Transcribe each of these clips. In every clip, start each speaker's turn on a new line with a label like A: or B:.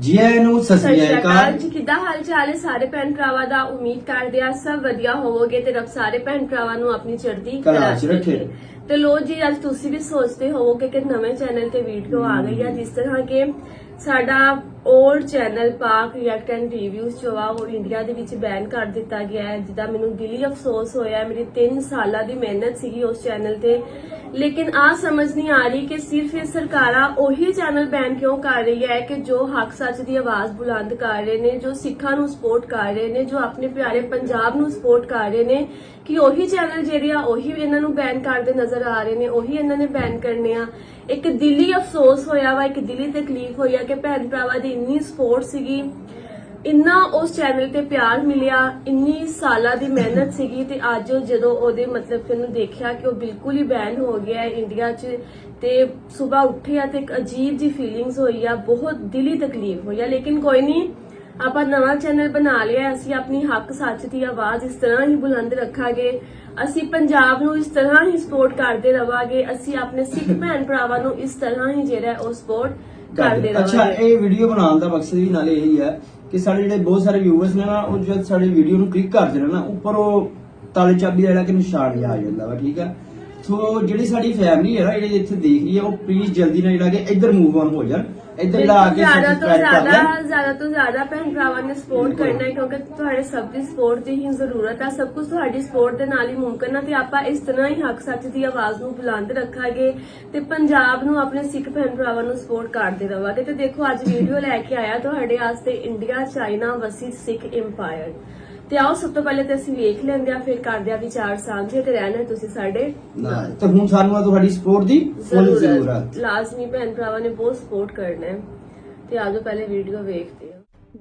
A: ਜੀ ਆਇਆਂ ਨੂੰ ਸਤਿ ਸ੍ਰੀ ਅਕਾਲ।
B: ਜੀ। ਕਿੱਦਾਂ ਹਾਲ ਚਾਲ ਹੈ ਸਾਰੇ ਭੈਣ ਭਰਾਵਾਂ ਦਾ? ਉਮੀਦ ਕਰਦੇ ਆ ਸਭ ਵਧੀਆ ਹੋਵੋਗੇ ਤੇ ਰੱਬ ਸਾਰੇ ਭੈਣ ਭਰਾਵਾਂ ਨੂੰ ਆਪਣੀ ਚੜ੍ਹਦੀ
A: ਕਲਾ 'ਚ ਰੱਖੇ।
B: ਤੇ ਲੋ ਜੀ ਅੱਜ ਤੁਸੀਂ ਵੀ ਸੋਚਦੇ ਹੋਵੋਗੇ ਕਿ ਨਵੇਂ ਚੈਨਲ ਤੇ ਵੀਡੀਓ ਆ ਗਈ ਆ ਜਿਸ ਤਰ੍ਹਾਂ ਕਿ ਸਾਡਾ old channel Pak react and reviews ਜੋ ਆ ਉਹ ਇੰਡੀਆ ਦੇ ਵਿੱਚ ਬੈਨ ਕਰ ਦਿੱਤਾ ਗਿਆ ਹੈ ਜਿਹਦਾ ਮੈਨੂੰ ਦਿਲੀ ਅਫਸੋਸ ਹੋਇਆ ਮੇਰੀ 3 ਸਾਲਾਂ ਦੀ ਮਿਹਨਤ ਸੀਗੀ ਉਸ ਚੈਨਲ ਤੇ। ਲੇਕਿਨ ਆ ਸਮਝ ਨਹੀਂ ਆ ਰਹੀ ਕਿ ਸਿਰਫ ਇਹ ਸਰਕਾਰਾਂ ਉਹੀ ਚੈਨਲ ਬੈਨ ਕਿਉਂ ਕਰ ਰਹੀ ਹੈ ਕਿ ਜੋ ਹੱਕ ਸੱਚ ਦੀ ਆਵਾਜ਼ ਬੁਲੰਦ ਕਰ ਰਹੇ ਨੇ, ਜੋ ਸਿੱਖਾਂ ਨੂੰ ਸਪੋਰਟ ਕਰ ਰਹੇ ਨੇ, ਜੋ ਆਪਣੇ ਪਿਆਰੇ ਪੰਜਾਬ ਨੂੰ ਸਪੋਰਟ ਕਰ ਰਹੇ ਨੇ, ਕਿ ਉਹੀ ਚੈਨਲ ਜਿਹੜੇ ਆ, ਉਹੀ ਇਹਨਾਂ ਨੂੰ ਬੈਨ ਕਰਦੇ ਨਜ਼ਰ ਆ ਰਹੇ ਨੇ, ਉਹੀ ਇਹਨਾਂ ਨੇ ਬੈਨ ਕਰਨੇ ਆ। ਇੱਕ ਦਿਲੀ ਅਫਸੋਸ ਹੋਇਆ ਵਾ, ਇੱਕ ਦਿਲੀ ਤਕਲੀਫ ਹੋਈ ਆ ਕਿ ਭੈਣ ਭਰਾਵਾਂ ਦੀ ਇੰਨੀ ਸਪੋਰਟ ਸੀਗੀ। ਇੰਨਾ ਉਸ ਚੈਨਲ ਤੇ ਪਿਆਰ ਮਿਲਿਆ ਇੰਨੀ ਸਾਲਾਂ ਦੀ ਮਿਹਨਤ ਸੀਗੀ ਤੇ ਅੱਜ ਜਦੋਂ ਉਹਦੇ ਮਤਲਬ ਕਿ ਉਹਨੂੰ ਦੇਖਿਆ ਕਿ ਉਹ ਬਿਲਕੁਲ ਹੀ ਬੈਨ ਹੋ ਗਿਆ ਹੈ ਇੰਡੀਆ 'ਚ ਤੇ ਸਵੇਰ ਉੱਠਿਆ ਤੇ ਇੱਕ ਅਜੀਬ ਜੀ ਫੀਲਿੰਗਸ ਹੋਈ ਆ ਬਹੁਤ ਦਿਲੀ ਤਕਲੀਫ ਹੋਈ ਆ। ਲੇਕਿਨ ਕੋਈ ਨਹੀਂ ਆਪਾਂ ਨਵਾਂ ਚੈਨਲ ਬਣਾ ਲਿਆ। ਅਸੀਂ ਆਪਣੀ ਹੱਕ ਸੱਚ ਦੀ ਆਵਾਜ਼ ਇਸ ਤਰ੍ਹਾਂ ਹੀ ਬੁਲੰਦ ਰੱਖਾਂਗੇ। ਅਸੀਂ ਪੰਜਾਬ ਨੂੰ ਇਸ ਤਰ੍ਹਾਂ ਹੀ ਸਪੋਰਟ ਕਰਦੇ ਰਵਾਂਗੇ ਅਸੀਂ ਆਪਣੇ ਸਿੱਖ ਭੈਣ ਭਰਾਵਾਂ ਨੂੰ ਇਸ ਤਰ੍ਹਾਂ ਹੀ ਜਿਹੜਾ ਉਹ ਸਪੋਰਟ ਕਰਦੇ
A: ਅੱਛਾ
B: ਰਵਾਂਗੇ।
A: ਇਹ ਵੀਡੀਓ ਬਣਾਉਣ ਦਾ ਮਕਸਦ ਵੀ ਨਾਲੇ ਇਹੀ ਹੈ ਕਿ ਸਾਡੇ ਜਿਹੜੇ ਬਹੁਤ ਸਾਰੇ ਵਿਊਅਰਸ ਨੇ ਨਾ, ਉਹ ਜਦ ਸਾਡੇ ਵੀਡੀਓ ਨੂੰ ਕਲਿੱਕ ਕਰਦੇ ਨੇ ਨਾ, ਉੱਪਰ ਉਹ ਤਾਲੇ ਚਾਬੀ ਦਾ ਜਿਹੜਾ ਕਿ ਨਿਸ਼ਾਨ ਜਿਹਾ ਆ ਜਾਂਦਾ ਵਾ, ਠੀਕ ਆ? ਸੋ ਜਿਹੜੀ ਸਾਡੀ ਫੈਮਿਲੀ ਹੈ ਨਾ ਜਿਹੜੇ ਇੱਥੇ ਦੇਖ ਰਹੀ ਹੈ ਉਹ ਪਲੀਜ਼ ਜਲਦੀ ਨਾਲ ਜਿਹੜਾ ਕਿ ਇੱਧਰ ਮੂਵ ਆਨ ਹੋ ਜਾਣ ਇੱਧਰ ਆ ਕੇ
B: ਜ਼ਿਆਦਾ ਤੋਂ
A: ਸਬਸਕ੍ਰਾਈਬ ਕਰ ਲੈਣ।
B: ਜ਼ਿਆਦਾ ਜ਼ਿਆਦਾ ਤੋਂ ਜ਼ਿਆਦਾ ਭੈਣ ਭਰਾਵਾਂ ਨੇ ਸਪੋਰਟ ਕਰਨਾ ਹੈ ਕਿਉਂਕਿ ਤੁਹਾਡੇ ਸਭ ਦੀ ਸਪੋਰਟ ਦੀ ਹੀ ਜ਼ਰੂਰਤ ਹੈ ਸਭ ਕੁਝ ਤੁਹਾਡੀ ਸਪੋਰਟ ਦੇ ਨਾਲ ਹੀ ਮੁਮਕਨ ਹੈ ਤੇ ਆਪਾਂ ਇਸ ਤਰ੍ਹਾਂ ਹੀ ਹੱਕ ਸੱਚ ਦੀ ਆਵਾਜ਼ ਨੂੰ ਬੁਲੰਦ ਰੱਖਾਂਗੇ ਤੇ ਪੰਜਾਬ ਨੂੰ ਆਪਣੇ ਸਿੱਖ ਭੈਣ ਭਰਾਵਾਂ ਨੂੰ ਸਪੋਰਟ ਕਰਦੇ ਰਵਾਂਗੇ। ਤੇ ਦੇਖੋ ਅੱਜ ਵੀਡੀਓ ਲੈ ਕੇ ਆਇਆ ਤੁਹਾਡੇ ਵਾਸਤੇ ਇੰਡੀਆ ਚਾਈਨਾ ਵਸੀ ਸਿੱਖ ਇੰਪਾਇਰ ਤੇ ਆਓ ਸਭ ਤੋਂ ਪਹਿਲੇ ਤੇ ਅਸੀਂ ਵੇਖ ਲੈਂਦੇ ਆ ਫਿਰ ਕਰਦੇ ਆ ਵਿਚਾਰ ਸਾਂਝੇ ਤੇ ਰਹਿਣਾ ਤੁਸੀਂ ਸਾਡੇ।
A: ਨਾ, ਤੇ ਹੁਣ ਸਾਨੂੰ ਆ ਤੁਹਾਡੀ ਸਪੋਰਟ ਦੀ ਫੁੱਲ ਜ਼ਰੂਰਤ
B: ਲਾਜ਼ਮੀ ਭੈਣ ਭਰਾਵਾਂ ਨੇ ਬਹੁਤ ਸਪੋਰਟ ਕਰਨਾ ਹੈ। ਤੇ ਆਜੋ ਪਹਿਲੇ ਵੀਡੀਓ ਵੇਖਦੇ ਆ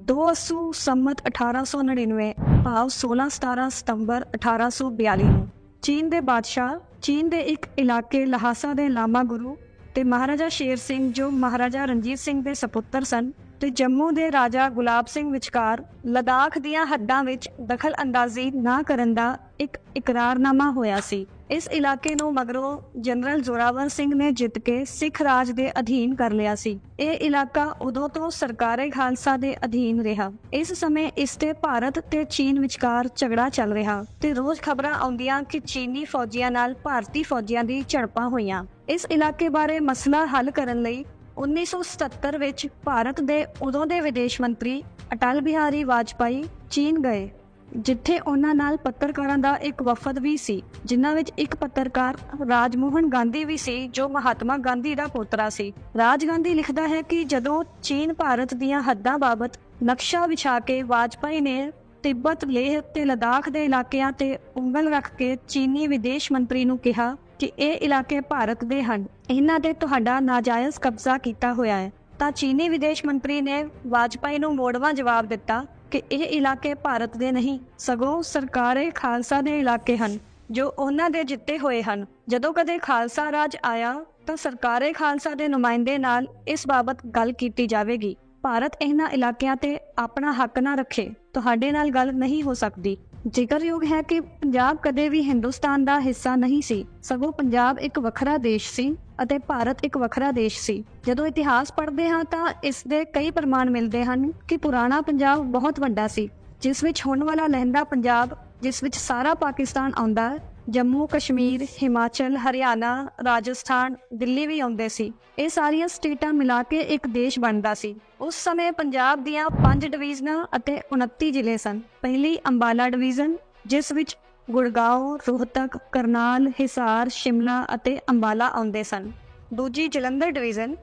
C: ਦੋ ਅਸੂ ਸੰਮਤ 1899 ਭਾਵ 16-17 ਸਤੰਬਰ 1842 ਨੂੰ। ਚੀਨ ਦੇ ਬਾਦਸ਼ਾਹ ਚੀਨ ਦੇ ਇੱਕ ਇਲਾਕੇ ਲਹਾਸਾ ਦੇ ਲਾਮਾ ਗੁਰੂ ਤੇ ਮਹਾਰਾਜਾ ਸ਼ੇਰ ਸਿੰਘ ਜੋ ਮਹਾਰਾਜਾ ਰਣਜੀਤ ਸਿੰਘ ਦੇ ਸਪੁੱਤਰ ਸਨ ਤੇ ਜੰਮੂ ਦੇ ਰਾਜਾ ਗੁਲਾਬ ਸਿੰਘ ਵਿਚਕਾਰ ਲਦਾਖ ਦੀਆਂ ਹੱਦਾਂ ਵਿੱਚ ਦਖਲ ਅੰਦਾਜ਼ੀ ਨਾ ਕਰਨ ਦਾ ਇੱਕ ਇਕਰਾਰਨਾਮਾ ਹੋਇਆ ਸੀ। ਇਸ ਇਲਾਕੇ ਨੂੰ ਮਗਰੋਂ ਜਨਰਲ ਜ਼ੋਰਾਵਰ ਸਿੰਘ ਨੇ ਜਿੱਤ ਕੇ ਸਿੱਖ ਰਾਜ ਦੇ ਅਧੀਨ ਕਰ ਲਿਆ ਸੀ। ਇਹ ਇਲਾਕਾ ਉਦੋਂ ਤੋਂ ਸਰਕਾਰੇ ਖਾਲਸਾ ਦੇ ਅਧੀਨ ਰਿਹਾ। ਇਸ ਸਮੇਂ ਇਸ ਤੇ ਭਾਰਤ ਤੇ ਚੀਨ ਵਿਚਕਾਰ ਝਗੜਾ ਚੱਲ ਰਿਹਾ ਤੇ ਰੋਜ਼ ਖਬਰਾਂ ਆਉਂਦੀਆਂ ਕਿ ਚੀਨੀ ਫੌਜੀਆਂ ਨਾਲ ਭਾਰਤੀ ਫੌਜੀਆਂ ਦੀ ਝੜਪਾਂ ਹੋਈਆਂ। ਇਸ ਇਲਾਕੇ ਬਾਰੇ ਮਸਲਾ ਹੱਲ ਕਰਨ ਲਈ 1977 ਵਿੱਚ ਭਾਰਤ ਦੇ ਉਦੋਂ ਦੇ ਵਿਦੇਸ਼ ਮੰਤਰੀ ਅਟਲ ਬਿਹਾਰੀ ਵਾਜਪਾਈ ਚੀਨ ਗਏ, ਜਿੱਥੇ ਉਹਨਾਂ ਨਾਲ ਪੱਤਰਕਾਰਾਂ ਦਾ ਇੱਕ ਵਫਦ ਵੀ ਸੀ, ਜਿਨ੍ਹਾਂ ਵਿੱਚ ਇੱਕ ਪੱਤਰਕਾਰ ਰਾਜਮੋਹਨ ਗਾਂਧੀ ਵੀ ਸੀ, ਜੋ ਮਹਾਤਮਾ ਗਾਂਧੀ ਦਾ ਪੋਤਰਾ ਸੀ। ਰਾਜ ਗਾਂਧੀ ਲਿਖਦਾ ਹੈ ਕਿ ਜਦੋਂ ਚੀਨ ਭਾਰਤ ਦੀਆਂ ਹੱਦਾਂ ਬਾਬਤ ਨਕਸ਼ਾ ਵਿਛਾ ਕੇ ਵਾਜਪਾਈ ਨੇ ਤਿੱਬਤ ਲੇਹ ਤੇ ਲਦਾਖ ਦੇ ਇਲਾਕਿਆਂ ਤੇ ਉਂਗਲ ਰੱਖ ਕੇ ਚੀਨੀ ਵਿਦੇਸ਼ ਮੰਤਰੀ ਨੂੰ ਕਿਹਾ ਕਿ ਇਹ ਇਲਾਕੇ ਭਾਰਤ ਦੇ ਹਨ। ਇਹਨਾਂ ਤੇ ਤੁਹਾਡਾ ਨਾਜਾਇਜ਼ ਕਬਜ਼ਾ ਕੀਤਾ ਹੋਇਆ ਹੈ। ਤਾਂ ਚੀਨੀ ਵਿਦੇਸ਼ ਮੰਤਰੀ ਨੇ ਵਾਜਪਾਈ ਨੂੰ ਮੋੜਵਾਂ ਜਵਾਬ ਦਿੱਤਾ ਕਿ ਇਹ ਇਲਾਕੇ ਭਾਰਤ ਦੇ ਨਹੀਂ, ਸਗੋਂ ਸਰਕਾਰੇ ਖਾਲਸਾ ਦੇ ਇਲਾਕੇ ਹਨ, ਜੋ ਉਹਨਾਂ ਦੇ ਜਿੱਤੇ ਹੋਏ ਹਨ। ਜਦੋਂ ਕਦੇ ਖਾਲਸਾ ਰਾਜ ਆਇਆ, ਤਾਂ ਸਰਕਾਰੇ ਖਾਲਸਾ ਦੇ ਨੁਮਾਇੰਦੇ ਨਾਲ ਇਸ ਬਾਬਤ ਗੱਲ ਕੀਤੀ ਜਾਵੇਗੀ। ਭਾਰਤ ਇਹਨਾਂ ਇਲਾਕਿਆਂ ਤੇ ਆਪਣਾ ਹੱਕ ਨਾ ਰੱਖੇ, ਤੁਹਾਡੇ ਨਾਲ ਗੱਲ ਨਹੀਂ ਹੋ ਸਕਦੀ। ਜ਼ਿਕਰਯੋਗ ਹੈ ਕਿ ਪੰਜਾਬ ਕਦੇ ਵੀ ਹਿੰਦੁਸਤਾਨ ਦਾ ਹਿੱਸਾ ਨਹੀਂ ਸੀ। ਸਗੋਂ ਪੰਜਾਬ ਇੱਕ ਵੱਖਰਾ ਦੇਸ਼ ਸੀ ਅਤੇ ਭਾਰਤ ਇੱਕ ਵੱਖਰਾ ਦੇਸ਼ ਸੀ। ਜਦੋਂ ਇਤਿਹਾਸ ਪੜ੍ਹਦੇ ਹਾਂ ਤਾਂ ਇਸ ਦੇ ਕਈ ਪ੍ਰਮਾਣ ਮਿਲਦੇ ਹਨ ਕਿ ਪੁਰਾਣਾ ਪੰਜਾਬ ਬਹੁਤ ਵੱਡਾ ਸੀ, ਜਿਸ ਵਿੱਚ ਹੁਣ ਵਾਲਾ ਲਹਿੰਦਾ ਪੰਜਾਬ, ਜਿਸ ਵਿੱਚ ਸਾਰਾ ਪਾਕਿਸਤਾਨ ਆਉਂਦਾ ਹੈ ਜੰਮੂ, ਕਸ਼ਮੀਰ, ਹਿਮਾਚਲ, ਹਰਿਆਣਾ, ਰਾਜਸਥਾਨ, ਦਿੱਲੀ ਵੀ ਆਉਂਦੇ ਸੀ। ਇਹ ਸਾਰੀਆਂ ਸਟੇਟਾਂ ਮਿਲਾ ਕੇ ਇੱਕ ਦੇਸ਼ ਬਣਦਾ ਸੀ। ਉਸ ਸਮੇਂ ਪੰਜਾਬ ਦੀਆਂ 5 ਡਿਵੀਜ਼ਨਾਂ ਅਤੇ 29 ਜ਼ਿਲ੍ਹੇ ਸਨ। ਪਹਿਲੀ ਅੰਬਾਲਾ ਡਿਵੀਜ਼ਨ, ਜਿਸ ਵਿੱਚ ਗੁੜਗਾਉਂ ਰੋਹਤਕ, ਕਰਨਾਲ, ਹਿਸਾਰ, ਸ਼ਿਮਲਾ ਅਤੇ ਅੰਬਾਲਾ ਆਉਂਦੇ ਸਨ। ਦੂਜੀ ਜਲੰਧਰ ਡਿਵੀਜ਼ਨ,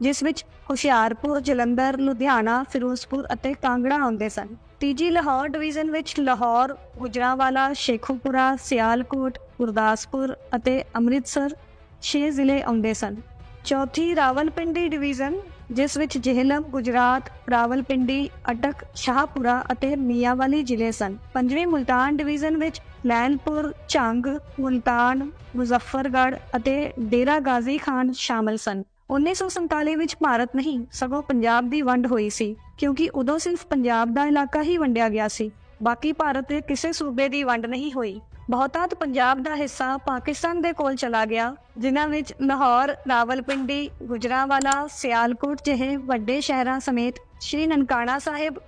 C: ਜਿਸ ਵਿੱਚ ਹੁਸ਼ਿਆਰਪੁਰ, ਜਲੰਧਰ, ਲੁਧਿਆਣਾ, ਫਿਰੋਜ਼ਪੁਰ ਅਤੇ ਕਾਂਗੜਾ ਆਉਂਦੇ ਸਨ। ਤੀਜੀ ਲਾਹੌਰ ਡਿਵੀਜ਼ਨ ਵਿੱਚ ਲਾਹੌਰ, ਗੁਜਰਾਂਵਾਲਾ, ਸ਼ੇਖੂਪੁਰਾ, ਸਿਆਲਕੋਟ, ਗੁਰਦਾਸਪੁਰ ਅਤੇ ਅੰਮ੍ਰਿਤਸਰ 6 ਜ਼ਿਲ੍ਹੇ ਆਉਂਦੇ ਸਨ। ਚੌਥੀ ਰਾਵਲਪਿੰਡੀ ਡਿਵੀਜ਼ਨ, ਜਿਸ ਵਿੱਚ ਜੇਹਲਮ, ਗੁਜਰਾਤ, ਰਾਵਲਪਿੰਡੀ, ਅਟਕ, ਸ਼ਾਹਪੁਰਾ ਅਤੇ ਮੀਆਂਵਾਲੀ ਜ਼ਿਲ੍ਹੇ ਸਨ। ਪੰਜਵੀਂ ਮੁਲਤਾਨ ਡਿਵੀਜ਼ਨ ਵਿੱਚ ਲੈਨਪੁਰ ਝੰਗ, ਮੁਲਤਾਨ, ਮੁਜ਼ੱਫਰਗੜ੍ਹ ਅਤੇ ਡੇਰਾ ਗਾਜ਼ੀ ਖਾਨ ਸ਼ਾਮਲ ਸਨ। 1947 ਵਿੱਚ ਭਾਰਤ ਨਹੀਂ, ਸਗੋਂ ਪੰਜਾਬ ਦੀ ਵੰਡ ਹੋਈ ਸੀ, ਕਿਉਂਕਿ ਉਦੋਂ ਸਿਰਫ ਪੰਜਾਬ ਦਾ ਇਲਾਕਾ ਹੀ ਵੰਡਿਆ ਗਿਆ ਸੀ, ਬਾਕੀ ਭਾਰਤ ਦੇ ਕਿਸੇ ਸੂਬੇ ਦੀ ਵੰਡ ਨਹੀਂ ਹੋਈ। ਬਹੁਤਾਤ ਪੰਜਾਬ ਦਾ ਹਿੱਸਾ ਪਾਕਿਸਤਾਨ ਦੇ ਕੋਲ ਚਲਾ ਗਿਆ, ਜਿਨ੍ਹਾਂ ਵਿੱਚ ਲਾਹੌਰ, ਰਾਵਲਪਿੰਡੀ, ਗੁਜਰਾਂਵਾਲਾ, ਸਿਆਲਕੋਟ ਜਿਹੇ ਵੱਡੇ ਸ਼ਹਿਰਾਂ ਸਮੇਤ ਸ਼੍ਰੀ ਨਨਕਾਣਾ ਸਾਹਿਬ,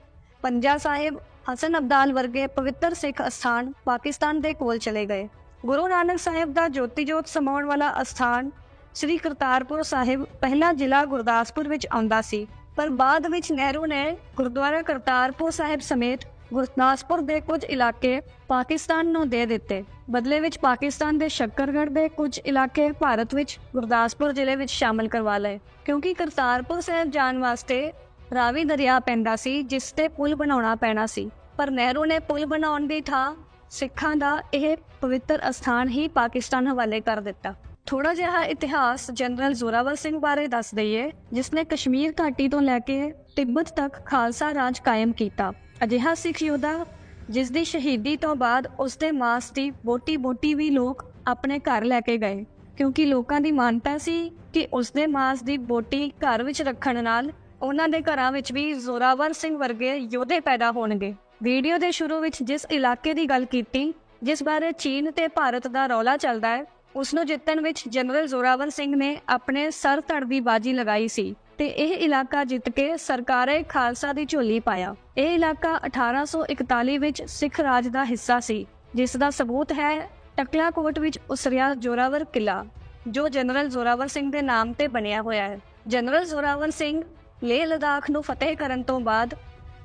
C: ਪੰਜਾ ਸਾਹਿਬ, ਹਸਨ ਅਬਦਾਲ ਵਰਗੇ ਪਵਿੱਤਰ ਸਿੱਖ ਅਸਥਾਨ ਪਾਕਿਸਤਾਨ ਦੇ ਕੋਲ ਚਲੇ ਗਏ। ਗੁਰੂ ਨਾਨਕ ਸਾਹਿਬ ਦਾ ਜੋਤੀ ਜੋਤ ਸਮਾਉਣ ਵਾਲਾ ਅਸਥਾਨ ਸ੍ਰੀ ਕਰਤਾਰਪੁਰ ਸਾਹਿਬ ਪਹਿਲਾ ਜ਼ਿਲ੍ਹਾ ਗੁਰਦਾਸਪੁਰ ਵਿੱਚ ਆਉਂਦਾ ਸੀ, ਪਰ ਬਾਅਦ ਵਿੱਚ ਨਹਿਰੂ ਨੇ ਗੁਰਦੁਆਰਾ ਕਰਤਾਰਪੁਰ ਸਾਹਿਬ ਸਮੇਤ ਗੁਰਦਾਸਪੁਰ ਦੇ ਕੁਝ ਇਲਾਕੇ ਪਾਕਿਸਤਾਨ ਨੂੰ ਦੇ ਦਿੱਤੇ। ਬਦਲੇ ਵਿੱਚ ਪਾਕਿਸਤਾਨ ਦੇ ਸ਼ੱਕਰਗੜ੍ਹ ਦੇ ਕੁਝ ਇਲਾਕੇ ਭਾਰਤ ਵਿੱਚ ਗੁਰਦਾਸਪੁਰ ਜ਼ਿਲ੍ਹੇ ਵਿੱਚ ਸ਼ਾਮਲ ਕਰਵਾ ਲਏ, ਕਿਉਂਕਿ ਕਰਤਾਰਪੁਰ ਸਾਹਿਬ ਜਾਣ ਵਾਸਤੇ ਰਾਵੀ ਦਰਿਆ ਪੈਂਦਾ ਸੀ, ਜਿਸ ਤੇ ਪੁਲ ਬਣਾਉਣਾ ਪੈਣਾ ਸੀ। ਪਰ ਨਹਿਰੂ ਨੇ ਪੁਲ ਬਣਾਉਣ ਦੀ ਥਾਂ ਸਿੱਖਾਂ ਦਾ ਇਹ ਪਵਿੱਤਰ ਅਸਥਾਨ ਹੀ ਪਾਕਿਸਤਾਨ ਹਵਾਲੇ ਕਰ ਦਿੱਤਾ। ਥੋੜਾ ਜਿਹਾ ਇਤਿਹਾਸ ਜਨਰਲ ਜ਼ੋਰਾਵਰ ਸਿੰਘ ਬਾਰੇ ਦੱਸ ਦਈਏ, ਜਿਸ ਨੇ ਕਸ਼ਮੀਰ ਘਾਟੀ ਤੋਂ ਲੈ ਕੇ ਤਿੱਬਤ ਤੱਕ ਖਾਲਸਾ ਰਾਜ ਕਾਇਮ ਕੀਤਾ। ਅਜਿਹਾ ਸਿੱਖ ਯੋਧਾ, ਜਿਸ ਦੀ ਸ਼ਹੀਦੀ ਤੋਂ ਬਾਅਦ ਉਸ ਦੇ ਮਾਸ ਦੀ ਬੋਟੀ-ਬੋਟੀ ਵੀ ਲੋਕ ਆਪਣੇ ਘਰ ਲੈ ਕੇ ਗਏ, ਕਿਉਂਕਿ ਲੋਕਾਂ ਦੀ ਮਾਨਤਾ ਸੀ ਕਿ ਉਸ ਦੇ ਮਾਸ ਦੀ ਬੋਟੀ ਘਰ ਵਿੱਚ ਰੱਖਣ ਨਾਲ ਉਹਨਾਂ ਦੇ ਘਰਾਂ ਵਿੱਚ ਵੀ ਜ਼ੋਰਾਵਰ ਸਿੰਘ ਵਰਗੇ ਯੋਧੇ ਪੈਦਾ ਹੋਣਗੇ। ਵੀਡੀਓ ਦੇ ਸ਼ੁਰੂ ਵਿੱਚ ਜਿਸ ਇਲਾਕੇ ਦੀ ਗੱਲ ਕੀਤੀ, ਜਿਸ ਬਾਰੇ ਚੀਨ ਤੇ ਭਾਰਤ ਦਾ ਰੌਲਾ ਚੱਲਦਾ ਹੈ ਉਸ ਨੂੰ ਜਿੱਤਣ ਵਿੱਚ ਜਨਰਲ ਜ਼ੋਰਾਵਰ ਸਿੰਘ ਨੇ ਆਪਣੇ ਸਰ ਧੜ ਦੀ ਬਾਜੀ ਲਗਾਈ ਸੀ ਤੇ ਇਹ ਇਲਾਕਾ ਜਿੱਤ ਕੇ ਸਰਕਾਰੇ ਖਾਲਸਾ ਦੀ ਝੋਲੀ ਪਾਇਆ। ਇਹ ਇਲਾਕਾ 1841 ਵਿੱਚ ਸਿੱਖ ਰਾਜ ਦਾ ਹਿੱਸਾ ਸੀ, ਜਿਸ ਦਾ ਸਬੂਤ ਹੈ ਟਕਲਾ ਕੋਟ ਵਿੱਚ ਉਸਰਿਆ ਜ਼ੋਰਾਵਰ ਕਿਲਾ ਜੋ ਜਨਰਲ ਜ਼ੋਰਾਵਰ ਸਿੰਘ ਦੇ ਨਾਮ ਤੇ ਬਣਿਆ ਹੋਇਆ ਹੈ। ਜਨਰਲ ਜ਼ੋਰਾਵਰ ਸਿੰਘ ਲੇਹ ਲਦਾਖ ਨੂੰ ਫਤਿਹ ਕਰਨ ਤੋਂ ਬਾਅਦ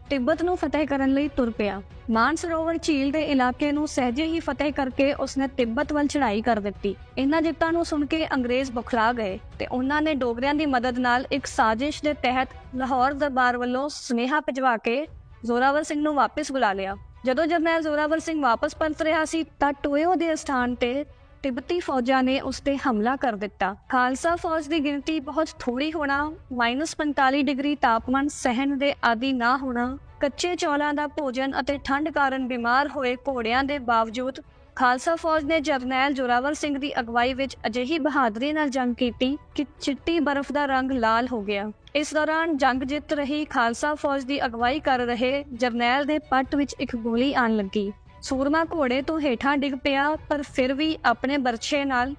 C: ਤਿੱਬਤ ਨੂੰ ਫਤਿਹ ਕਰਨ ਲਈ ਤੁਰ ਪਿਆ। ਮਾਨਸਰੋਵਰ ਝੀਲ ਦੇ ਇਲਾਕੇ ਨੂੰ ਸਹਿਜੇ ਹੀ ਫਤਿਹ ਕਰਕੇ ਉਸਨੇ ਤਿੱਬਤ ਵੱਲ ਚੜ੍ਹਾਈ ਕਰ ਦਿੱਤੀ। ਇਹਨਾਂ ਜਿੱਤਾਂ ਨੂੰ ਸੁਣ ਕੇ ਅੰਗਰੇਜ਼ ਬੁਖਲਾ ਗਏ ਤੇ ਉਹਨਾਂ ਨੇ ਡੋਗਰਿਆਂ ਦੀ ਮਦਦ ਨਾਲ ਇੱਕ ਸਾਜ਼ਿਸ਼ ਦੇ ਤਹਿਤ ਲਾਹੌਰ ਦਰਬਾਰ ਵੱਲੋਂ ਸੁਨੇਹਾ ਭਿਜਵਾ ਕੇ ਜ਼ੋਰਾਵਰ ਸਿੰਘ ਨੂੰ ਵਾਪਸ ਬੁਲਾ ਲਿਆ। ਜਦੋਂ ਜਰਨੈਲ ਜ਼ੋਰਾਵਰ ਸਿੰਘ ਵਾਪਸ ਪਰਤ ਰਿਹਾ ਸੀ ਤਾਂ ਟੋਇਓ ਦੇ ਸਥਾਨ ਤੇ ਤਿੱਬਤੀ ਫੌਜਾਂ ਨੇ ਉਸ ਤੇ ਹਮਲਾ ਕਰ ਦਿੱਤਾ। ਖਾਲਸਾ ਫੌਜ ਦੀ ਗਿਣਤੀ ਬਹੁਤ ਥੋੜੀ ਹੋਣਾ -45 ਡਿਗਰੀ ਤਾਪਮਾਨ ਸਹਿਣ ਦੇ ਆਦੀ ਨਾ ਹੋਣਾ, ਕੱਚੇ ਚੌਲਾਂ ਦਾ ਭੋਜਨ ਅਤੇ ਠੰਡ ਕਾਰਨ ਬਿਮਾਰ ਹੋਏ ਘੋੜਿਆਂ ਦੇ ਬਾਵਜੂਦ ਖਾਲਸਾ ਫੌਜ ਨੇ ਜਰਨੈਲ ਜੋਰਾਵਰ ਸਿੰਘ ਦੀ ਅਗਵਾਈ ਵਿੱਚ ਅਜਿਹੀ ਬਹਾਦਰੀ ਨਾਲ ਜੰਗ ਕੀਤੀ ਕਿ ਚਿੱਟੀ ਬਰਫ਼ ਦਾ ਰੰਗ ਲਾਲ ਹੋ ਗਿਆ। ਇਸ ਦੌਰਾਨ ਜੰਗ ਜਿੱਤ ਰਹੀ ਖਾਲਸਾ ਫੌਜ ਦੀ ਅਗਵਾਈ ਕਰ ਰਹੇ ਜਰਨੈਲ ਦੇ ਪੱਟ ਵਿੱਚ ਇੱਕ ਗੋਲੀ ਆਣ ਲੱਗੀ। ਸੂਰਮਾ ਘੋੜੇ ਤੋਂ ਹੇਠਾਂ ਡਿੱਗ ਪਿਆ, ਪਰ ਫਿਰ ਵੀ ਆਪਣੇ ਬਰਛੇ ਨਾਲ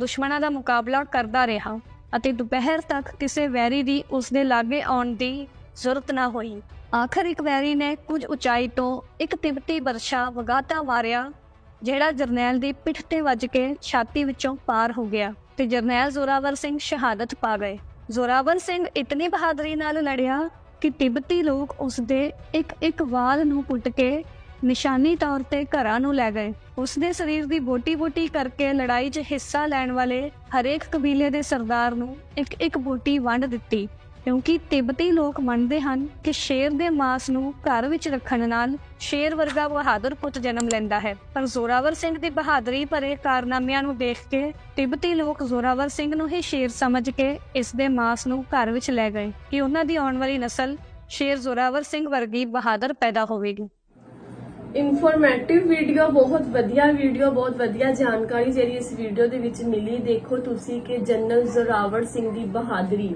C: ਦੁਸ਼ਮਣਾਂ ਦਾ ਮੁਕਾਬਲਾ ਕਰਦਾ ਰਿਹਾ ਅਤੇ ਦੁਪਹਿਰ ਤੱਕ ਕਿਸੇ ਵੈਰੀ ਦੀ ਉਸ ਲਾਗੇ ਆਉਣ ਦੀ ਜ਼ਰੂਰਤ ਨਾ ਹੋਈ। ਆਖਰ ਇੱਕ ਵੈਰੀ ਨੇ ਕੁਝ ਉਚਾਈ ਤੋਂ ਇੱਕ ਤਿੱਬਤੀ ਬਰਛਾ ਵਗਾਤਾ ਮਾਰਿਆ, ਜਿਹੜਾ ਜਰਨੈਲ ਦੀ ਪਿੱਠ ਤੇ ਵੱਜ ਕੇ ਛਾਤੀ ਵਿੱਚੋਂ ਪਾਰ ਹੋ ਗਿਆ ਤੇ ਜਰਨੈਲ ਜ਼ੋਰਾਵਰ ਸਿੰਘ ਸ਼ਹਾਦਤ ਪਾ ਗਏ। ਜ਼ੋਰਾਵਰ ਸਿੰਘ ਇਤਨੀ ਬਹਾਦਰੀ ਨਾਲ ਲੜਿਆ ਕਿ ਤਿਬਤੀ ਲੋਕ ਉਸ ਦੇ ਇੱਕ ਇੱਕ ਵਾਲ ਨੂੰ ਪੁੱਟ ਕੇ ਨਿਸ਼ਾਨੀ ਤੌਰ ਤੇ ਘਰਾਂ ਨੂੰ ਲੈ ਗਏ। ਉਸ ਦੇ ਸਰੀਰ ਦੀ ਬੋਟੀ-ਬੋਟੀ ਕਰਕੇ ਲੜਾਈ 'ਚ ਹਿੱਸਾ ਲੈਣ ਵਾਲੇ ਹਰੇਕ ਕਬੀਲੇ ਦੇ ਸਰਦਾਰ ਨੂੰ ਇੱਕ ਇੱਕ ਬੋਟੀ ਵੰਡ ਦਿੱਤੀ। ਕਿਉਂਕਿ ਤਿੱਬਤੀ ਲੋਕ ਮੰਨਦੇ ਹਨ ਕਿ ਸ਼ੇਰ ਦੇ ਮਾਸ ਨੂੰ ਘਰ ਵਿੱਚ ਰੱਖਣ ਨਾਲ ਸ਼ੇਰ ਵਰਗਾ ਬਹਾਦਰ ਪੁੱਤ ਜਨਮ ਲੈਂਦਾ ਹੈ। ਪਰ ਜ਼ੋਰਾਵਰ ਸਿੰਘ ਦੀ ਬਹਾਦਰੀ ਭਰੇ ਕਾਰਨਾਮਿਆਂ ਨੂੰ ਦੇਖ ਕੇ ਤਿੱਬਤੀ ਲੋਕ ਜ਼ੋਰਾਵਰ ਸਿੰਘ ਨੂੰ ਹੀ ਸ਼ੇਰ ਸਮਝ ਕੇ ਇਸ ਦੇ ਮਾਸ ਨੂੰ ਘਰ ਵਿੱਚ ਲੈ ਗਏ ਕਿ ਉਹਨਾਂ ਦੀ ਆਉਣ ਵਾਲੀ ਨਸਲ ਸ਼ੇਰ ਜ਼ੋਰਾਵਰ ਸਿੰਘ ਵਰਗੀ ਬਹਾਦਰ ਪੈਦਾ ਹੋਵੇਗੀ।
B: ਇਨਫੋਰਮੇਟਿਵ ਵੀਡੀਓ ਬਹੁਤ ਵਧੀਆ ਵੀਡੀਓ ਬਹੁਤ ਵਧੀਆ ਜਾਣਕਾਰੀ ਜਿਹੜੀ ਇਸ ਵੀਡੀਓ ਦੇ ਵਿੱਚ ਮਿਲੀ। ਦੇਖੋ ਤੁਸੀਂ ਕਿ ਜਨਰਲ ਜ਼ੋਰਾਵਰ ਸਿੰਘ ਦੀ ਬਹਾਦਰੀ।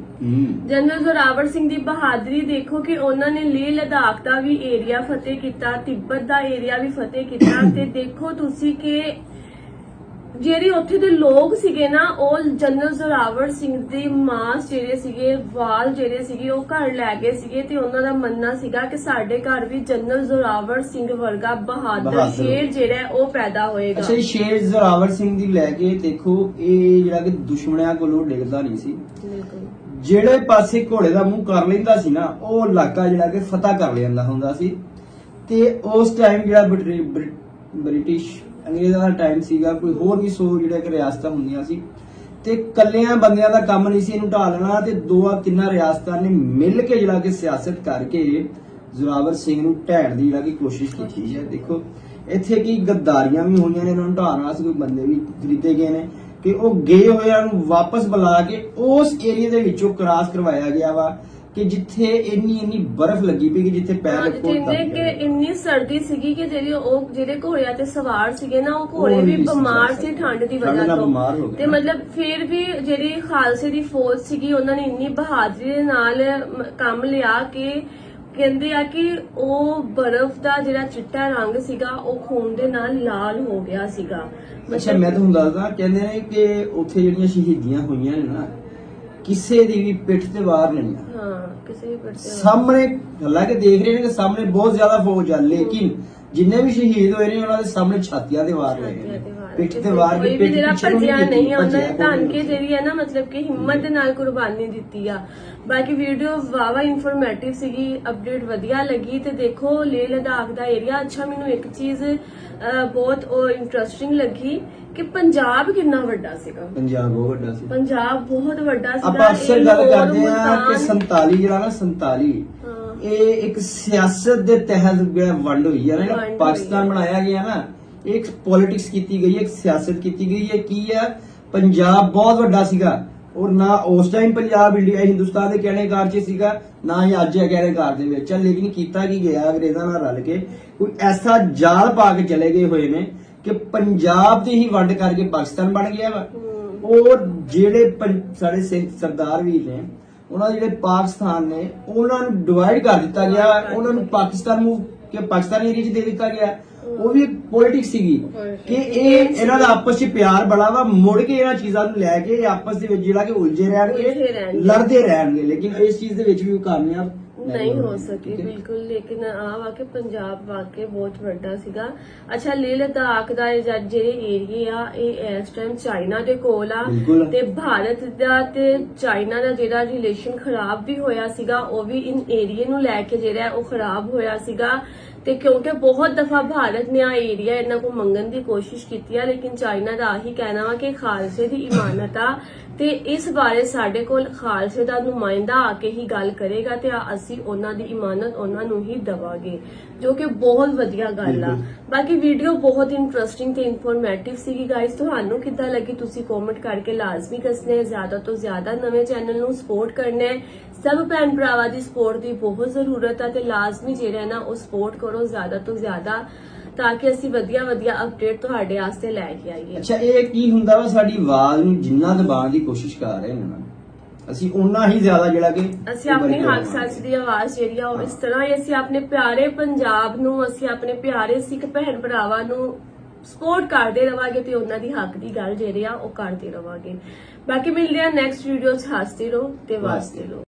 B: ਜਨਰਲ ਜ਼ੋਰਾਵਰ ਸਿੰਘ ਦੀ ਬਹਾਦਰੀ ਦੇਖੋ ਕਿ ਉਹਨਾਂ ਨੇ ਲੇਹ ਲਦਾਖ ਦਾ ਵੀ ਏਰੀਆ ਫਤਿਹ ਕੀਤਾ ਤਿੱਬਤ ਦਾ ਏਰੀਆ ਵੀ ਫਤਿਹ ਕੀਤਾ ਤੇ ਦੇਖੋ ਤੁਸੀਂ ਕਿ ਜਿਹੜੇ ਉੱਥੇ ਦੇ ਲੋਕ ਸੀਗੇ ਨਾ ਉਹ ਜਨਰਲ ਜ਼ੋਰਾਵਰ ਸਿੰਘ ਦੇ ਮਾਸ ਜਿਹੜੇ ਸੀਗੇ ਵਾਲ ਜਿਹੜੇ ਸੀਗੇ ਉਹ ਘਰ ਲੈ ਗਏ ਸੀਗੇ ਤੇ ਉਹਨਾਂ ਦਾ ਮੰਨਣਾ ਸੀਗਾ ਕਿ ਸਾਡੇ ਘਰ ਵੀ ਜਨਰਲ ਜ਼ੋਰਾਵਰ ਸਿੰਘ ਵਰਗਾ ਬਹਾਦਰ
A: ਬਹਾਦਰ।
B: ਸ਼ੇਰ ਜਿਹੜਾ ਉਹ ਪੈਦਾ ਹੋਏਗਾ।
A: ਅੱਛਾ ਇਹ ਸ਼ੇਰ ਜ਼ੋਰਾਵਰ ਸਿੰਘ ਦੀ ਲੈ ਕੇ ਦੇਖੋ ਇਹ ਜਿਹੜਾ ਕਿ ਦੁਸ਼ਮਣਿਆਂ ਕੋਲੋਂ ਡਿੱਗਦਾ ਨਹੀਂ ਸੀ।
B: ਬਿਲਕੁਲ।
A: ਜਿਹੜੇ ਪਾਸੇ ਘੋੜੇ ਦਾ ਮੂੰਹ ਕਰ ਲੈਂਦਾ ਸੀ ਨਾ ਉਹ ਇਲਾਕਾ ਜਿਹੜਾ ਕਿ ਫਤਹ ਕਰ ਲੈਂਦਾ ਹੁੰਦਾ ਸੀ। ਤੇ ਉਸ ਟਾਈਮ ਜਿਹੜਾ ਬ੍ਰਿਟਿ- ਬ੍ਰਿ- ਬ੍ਰਿਟਿਸ਼ ਅੰਗਰੇਜ਼ਾਂ ਦਾ ਟਾਈਮ ਸੀਗਾ, ਕੋਈ ਹੋਰ ਵੀ ਸੋ ਜਿਹੜੇ ਕਿ ਰਿਆਸਤਾਂ ਹੁੰਦੀਆਂ ਸੀ। ਤੇ ਕੱਲਿਆਂ ਬੰਦਿਆਂ ਦਾ ਕੰਮ ਨਹੀਂ ਸੀ ਇਹਨੂੰ ਢਾਹ ਲੈਣਾ ਤੇ ਦੋ ਆ ਤਿੰਨਾਂ ਰਿਆਸਤਾਂ ਨੇ ਮਿਲ ਕੇ ਜਿਹੜਾ ਕਿ ਸਿਆਸਤ ਕਰਕੇ ਜ਼ੋਰਾਵਰ ਸਿੰਘ ਨੂੰ ਢਹਿਣ ਦੀ ਜਿਹੜਾ ਕਿ ਕੋਸ਼ਿਸ਼ ਕੀਤੀ ਹੈ। ਦੇਖੋ, ਇੱਥੇ ਕੀ ਗੱਦਾਰੀਆਂ ਵੀ ਹੋਈਆਂ ਨੇ, ਇਹਨਾਂ ਨੂੰ ਢਾਹਣ ਵਾਸਤੇ ਕੋਈ ਬੰਦੇ ਵੀ ਖਰੀਦੇ ਗਏ ਨੇ ਕਿ ਉਹ ਗਏ ਹੋਇਆਂ ਨੂੰ ਵਾਪਸ ਬੁਲਾ ਕੇ ਉਸ ਏਰੀਆ ਦੇ ਵਿੱਚੋਂ ਕ੍ਰਾਸ ਕਰਵਾਇਆ ਗਿਆ ਵਾ। ਕਿ ਜਿੱਥੇ ਇੰਨੀ ਇੰਨੀ ਬਰਫ਼ ਲੱਗੀ ਪਈ ਕਿ ਜਿੱਥੇ ਪੈਰ ਰੱਖੋ
B: ਜਿੰਨੇ
A: ਤੱਕ
B: ਕਿ ਇੰਨੀ ਸਰਦੀ ਸੀਗੀ ਕਿ ਜਿਹੜੀ ਉਹ ਜਿਹੜੇ ਘੋੜਿਆਂ ਤੇ ਸਵਾਰ ਸੀਗੇ ਨਾ ਉਹ ਘੋੜੇ ਵੀ ਬਿਮਾਰ ਸੀ। ਠੰਡ ਦੀ ਵਜ੍ਹਾ ਤੋਂ ਤੇ। ਮਤਲਬ ਫਿਰ ਵੀ ਜਿਹੜੀ ਖਾਲਸੇ ਦੀ ਫੌਜ ਸੀਗੀ ਉਹਨਾਂ ਨੇ ਇੰਨੀ ਬਹਾਦਰੀ ਦੇ ਨਾਲ ਕੰਮ ਲਿਆ ਕਿ ਕਹਿੰਦੇ ਆ ਕਿ ਉਹ ਬਰਫ਼ ਦਾ ਜਿਹੜਾ ਚਿੱਟਾ ਰੰਗ ਸੀਗਾ ਉਹ ਖੂਨ ਦੇ ਨਾਲ ਲਾਲ ਹੋ ਗਿਆ ਸੀਗਾ
A: ਅੱਛਾ ਮੈਂ ਤੁਹਾਨੂੰ ਦੱਸਦਾ ਕਹਿੰਦੇ ਨੇ ਕਿ ਉੱਥੇ ਜਿਹੜੀਆਂ ਸ਼ਹੀਦੀਆਂ ਹੋਈਆਂ ਨੇ ਨਾ ਕਿਸੇ ਦੀ ਵੀ ਪਿੱਠ ਤੇ ਵਾਰ ਨਹੀਂ ਆ
B: ਹਾਂ ਕਿਸੇ ਵੀ ਪਰਤੇ
A: ਸਾਹਮਣੇ ਹਾਲਾਂਕਿ ਦੇਖ ਰਹੇ ਨੇ ਕਿ ਸਾਹਮਣੇ ਬਹੁਤ ਜ਼ਿਆਦਾ ਫੌਜ ਆ ਲੇਕਿਨ ਜਿੰਨੇ ਵੀ ਸ਼ਹੀਦ ਹੋਏ ਨੇ ਉਹਨਾਂ ਦੇ ਸਾਹਮਣੇ ਛਾਤੀਆਂ ਦੇ ਵਾਰ ਲੱਗੇ ਨੇ। ਪਿੱਠ ਤੇ ਵਾਰ
B: ਕੋਈ ਵੀ
A: ਪਿੱਠ
B: ਜਿਹੜਾ
A: ਪਿੱਛੇ ਨੂੰ
B: ਭੱਜਿਆ ਨਹੀਂ ਆ ਉਹਨਾਂ ਨੇ ਧਨ। ਕੇ ਜਿਹੜੀ ਹੈ ਨਾ ਮਤਲਬ ਕਿ ਹਿੰਮਤ ਦੇ ਨਾਲ ਕੁਰਬਾਨੀ ਦਿੱਤੀ ਆ। ਬਾਕੀ ਵੀਡੀਓ ਵਾਵਾ ਇਨਫੋਰਮੇਟਿਵ ਸੀਗੀ ਅਪਡੇਟ ਵਧੀਆ ਲੱਗੀ ਤੇ ਦੇਖੋ ਲੇਹ ਲਦਾਖ ਦਾ ਏਰੀਆ ਅੱਛਾ ਮੈਨੂੰ ਇੱਕ ਚੀਜ਼ ਅਹ, ਬਹੁਤ ਉਹ ਇੰਟਰਸਟਿੰਗ ਲੱਗੀ ਕਿ ਪੰਜਾਬ ਕਿੰਨਾ ਵੱਡਾ ਸੀਗਾ।
A: ਪੰਜਾਬ ਬਹੁਤ ਵੱਡਾ ਸੀ।
B: ਪੰਜਾਬ ਬਹੁਤ ਵੱਡਾ ਸੀਗਾ।
A: ਆਪਾਂ ਅਕਸਰ
B: ਇਹ
A: ਗੱਲ
B: ਲਾਹੌਰ,
A: ਕਰਦੇ ਆ ਕਿ
B: ਮੁਲਤਾਨ,
A: 47 ਜਿਹੜਾ ਨਾ 47
B: ਹਾਂ,
A: ਇਹ ਇੱਕ ਸਿਆਸਤ ਦੇ ਤਹਿਤ ਜਿਹੜਾ ਵੰਡ ਹੋਈ ਹੈ ਨਾ ਜਿਹੜਾ ਪਾਕਿਸਤਾਨ ਬਣਾਇਆ ਗਿਆ ਨਾ ਇਹ ਇੱਕ ਪੋਲਿਟਿਕਸ ਕੀਤੀ ਗਈ ਹੈ ਇੱਕ ਸਿਆਸਤ ਕੀਤੀ ਗਈ ਹੈ। ਕੀ ਹੈ? ਪੰਜਾਬ ਬਹੁਤ ਵੱਡਾ ਸੀਗਾ। ਔਰ ਨਾ ਉਸ ਟਾਈਮ ਪੰਜਾਬ ਇੰਡੀਆ ਹਿੰਦੁਸਤਾਨ ਦੇ ਕਹਿਣੇਕਾਰ 'ਚ ਸੀਗਾ ਨਾ ਹੀ ਅੱਜ ਇਹ ਕਹਿਣੇਕਾਰ ਦੇ ਵਿੱਚ। ਹੈ ਲੇਕਿਨ ਕੀਤਾ ਕੀ ਗਿਆ? ਅੰਗਰੇਜ਼ਾਂ ਨਾਲ ਰਲ ਕੇ ਕੋਈ ਐਸਾ ਜਾਲ ਪਾ ਕੇ ਚਲੇ ਗਏ ਹੋਏ ਨੇ ਕਿ ਪੰਜਾਬ ਦੀ ਹੀ ਵੰਡ ਕਰਕੇ ਪਾਕਿਸਤਾਨ ਬਣ ਗਿਆ ਵਾ। ਉਹ ਜਿਹੜੇ ਸਾਡੇ ਸਿੱਖ ਸਰਦਾਰ ਵੀਰ ਨੇ ਉਹਨਾਂ ਜਿਹੜੇ ਪਾਕਿਸਤਾਨ ਨੇ ਉਹਨਾਂ ਨੂੰ ਡਿਵਾਈਡ ਕਰ ਦਿੱਤਾ ਗਿਆ। ਉਹਨਾਂ ਨੂੰ ਪਾਕਿਸਤਾਨ ਨੂੰ ਕਿ ਪਾਕਿਸਤਾਨ ਏਰੀਆ 'ਚ ਦੇ ਦਿੱਤਾ ਗਿਆ। ਉਹ ਵੀ ਪੋਲਿਟਿਕਸ ਸੀਗੀ ਕਿ ਇਹ ਇਹਨਾਂ ਦਾ ਆਪਸ 'ਚ ਪਿਆਰ ਬੜਾ ਵਾ ਮੁੜ ਕੇ ਇਹਨਾਂ ਚੀਜ਼ਾਂ ਨੂੰ ਲੈ ਕੇ ਇਹ ਆਪਸ ਦੇ ਵਿੱਚ ਜਿਹੜਾ ਕਿ ਉਲਝੇ ਰਹਿਣਗੇ। ਲੜਦੇ ਰਹਿਣਗੇ ਲੇਕਿਨ ਇਸ ਚੀਜ਼ ਦੇ ਵਿੱਚ ਵੀ ਉਹ ਕਾਮਯਾਬ
B: ਨਹੀਂ ਹੋ ਸਕੀ? ਬਿਲਕੁਲ ਲੇਕਿਨ ਆ ਵਾ ਕਿ ਪੰਜਾਬ ਵਾਕਈ ਬਹੁਤ ਵੱਡਾ ਸੀਗਾ ਅੱਛਾ ਲੇਹ ਲਦਾਖ ਦਾ ਜਿਹੜੇ ਏਰੀਏ ਆ ਇਹ ਇਸ ਟਾਈਮ ਚਾਈਨਾ ਦੇ ਕੋਲ ਆ। ਤੇ ਭਾਰਤ ਦਾ ਤੇ ਚਾਈਨਾ ਦਾ ਜਿਹੜਾ ਰਿਲੇਸ਼ਨ ਖਰਾਬ ਵੀ ਹੋਇਆ ਸੀਗਾ ਉਹ ਵੀ ਇਨ ਏਰੀਏ ਨੂੰ ਲੈ ਕੇ ਜਿਹੜਾ ਉਹ ਖਰਾਬ ਹੋਇਆ ਸੀਗਾ ਤੇ ਕਿਉਂਕਿ ਬਹੁਤ ਦਫਾ ਭਾਰਤ ਨੇ ਆ ਏਰੀਆ ਇਹਨਾਂ ਕੋ ਮੰਗਣ ਦੀ ਕੋਸ਼ਿਸ਼ ਕੀਤੀ ਆ, ਲੇਕਿਨ ਚਾਈਨਾ ਦਾ ਆਹੀ ਕਹਿਣਾ ਵਾ ਕਿ ਖਾਲਸੇ ਦੀ ਇਮਾਨਤ ਆ ਤੇ ਇਸ ਬਾਰੇ ਸਾਡੇ ਕੋਲ ਖਾਲਸੇ ਦਾ ਨੁਮਾਇੰਦਾ ਆ ਕੇ ਹੀ ਗੱਲ ਕਰੇਗਾ ਤੇ ਆ ਅਸੀਂ ਉਹਨਾਂ ਦੀ ਇਮਾਨਤ ਉਹਨਾਂ ਨੂੰ ਹੀ ਦਵਾਂਗੇ ਜੋ ਕਿ ਬਹੁਤ ਵਧੀਆ ਗੱਲ ਆ। ਬਾਕੀ ਵੀਡੀਓ ਬਹੁਤ ਇੰਟਰਸਟਿੰਗ ਤੇ ਇਨਫੋਰਮੇਟਿਵ ਸੀਗੀ ਗਾਇਸ ਤੁਹਾਨੂੰ ਕਿੱਦਾਂ ਲੱਗੀ ਤੁਸੀਂ ਕਮੈਂਟ ਕਰਕੇ ਲਾਜ਼ਮੀ ਦੱਸਣਾ ਹੈ। ਜ਼ਿਆਦਾ ਤੋਂ ਜ਼ਿਆਦਾ ਨਵੇਂ ਚੈਨਲ ਨੂੰ ਸਪੋਰਟ ਕਰਨਾ ਹੈ। ਸਭ ਭੈਣ ਭਰਾਵਾਂ ਦੀ ਸਪੋਰਟ ਦੀ ਬਹੁਤ ਜ਼ਰੂਰਤ ਹੈ ਤੇ ਲਾਜ਼ਮੀ ਜਿਹੜਾ ਨਾ ਉਹ ਸਪੋਰਟ ਕਰੋ। ਜ਼ਿਆਦਾ ਤੋਂ ਜ਼ਿਆਦਾ ਤਾਂ ਕਿ ਅਸੀਂ ਵਧੀਆ ਵਧੀਆ ਅਪਡੇਟ ਤੁਹਾਡੇ ਵਾਸਤੇ ਲੈ ਕੇ ਆਈਏ।
A: ਅੱਛਾ ਇਹ ਕੀ ਹੁੰਦਾ ਵਾ? ਸਾਡੀ ਆਵਾਜ਼ ਨੂੰ ਜਿੰਨਾ ਦਬਾਉਣ ਦੀ ਕੋਸ਼ਿਸ਼ ਕਰ ਰਹੇ ਨੇ ਨਾ ਅਸੀਂ ਓਨਾ ਹੀ ਜ਼ਿਆਦਾ ਜਿਹੜਾ ਕਿ
B: ਅਸੀਂ ਆਪਣੀ ਹੱਕ। ਸੱਚ ਦੀ ਆਵਾਜ਼ ਜਿਹੜੀ ਆ ਉਹ ਇਸ ਤਰ੍ਹਾਂ ਹੀ ਅਸੀਂ ਆਪਣੇ ਪਿਆਰੇ ਪੰਜਾਬ ਨੂੰ ਅਸੀਂ ਆਪਣੇ ਪਿਆਰੇ ਸਿੱਖ ਭੈਣ ਭਰਾਵਾਂ ਨੂੰ ਸਪੋਰਟ ਕਰਦੇ ਰਵਾਂਗੇ ਤੇ ਉਹਨਾਂ ਦੀ ਹੱਕ ਦੀ ਗੱਲ ਜਿਹੜੀ ਆ ਉਹ ਕਰਦੇ ਰਵਾਂਗੇ। ਬਾਕੀ ਮਿਲਦੇ ਆ ਨੈਕਸਟ ਵੀਡੀਓ 'ਚ ਹੱਸਦੇ ਰਹੋ ਤੇ ਵਾਸਤੇ ਰਹੋ।